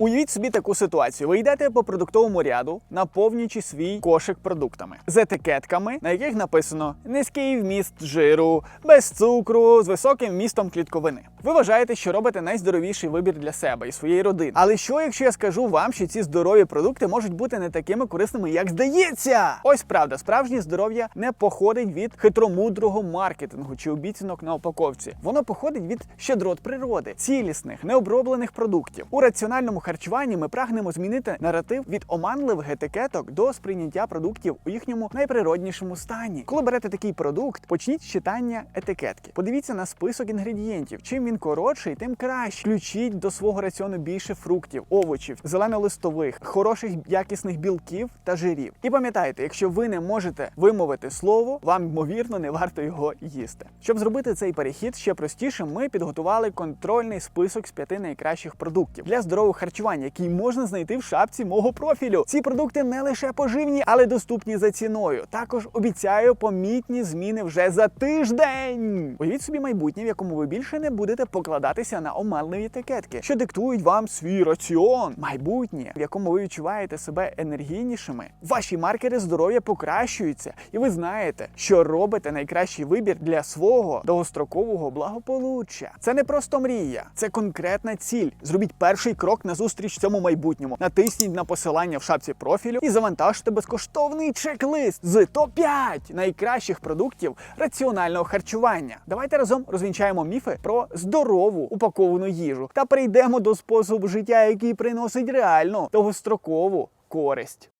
Уявіть собі таку ситуацію. Ви йдете по продуктовому ряду, наповнюючи свій кошик продуктами з етикетками, на яких написано низький вміст жиру, без цукру, з високим вмістом клітковини. Ви вважаєте, що робите найздоровіший вибір для себе і своєї родини. Але що, якщо я скажу вам, що ці здорові продукти можуть бути не такими корисними, як здається? Ось правда, справжнє здоров'я не походить від хитромудрого маркетингу чи обіцянок на упаковці. Воно походить від щедрот природи, цілісних, необроблених продуктів. У раціональному харчуванні ми прагнемо змінити наратив від оманливих етикеток до сприйняття продуктів у їхньому найприроднішому стані. Коли берете такий продукт, почніть з читання етикетки. Подивіться на список інгредієнтів. Чим він коротший, тим краще. Включіть до свого раціону більше фруктів, овочів, зеленолистових, хороших якісних білків та жирів. І пам'ятайте, якщо ви не можете вимовити слово, вам ймовірно не варто його їсти. Щоб зробити цей перехід ще простіше, ми підготували контрольний список з п'яти найкращих продуктів для здорового харчування, який можна знайти в шапці мого профілю. Ці продукти не лише поживні, але доступні за ціною. Також обіцяю помітні зміни вже за тиждень. Уявіть собі майбутнє, в якому ви більше не будете покладатися на оманливі етикетки, що диктують вам свій раціон. Майбутнє, в якому ви відчуваєте себе енергійнішими. Ваші маркери здоров'я покращуються, і ви знаєте, що робите найкращий вибір для свого довгострокового благополуччя. Це не просто мрія, це конкретна ціль. Зробіть перший крок назустріч цьому майбутньому. Натисніть на посилання в шапці профілю і завантажте безкоштовний чек-лист з топ-5 найкращих продуктів раціонального харчування. Давайте разом розвінчаємо міфи про здорову упаковану їжу та перейдемо до способу життя, який приносить реальну довгострокову користь.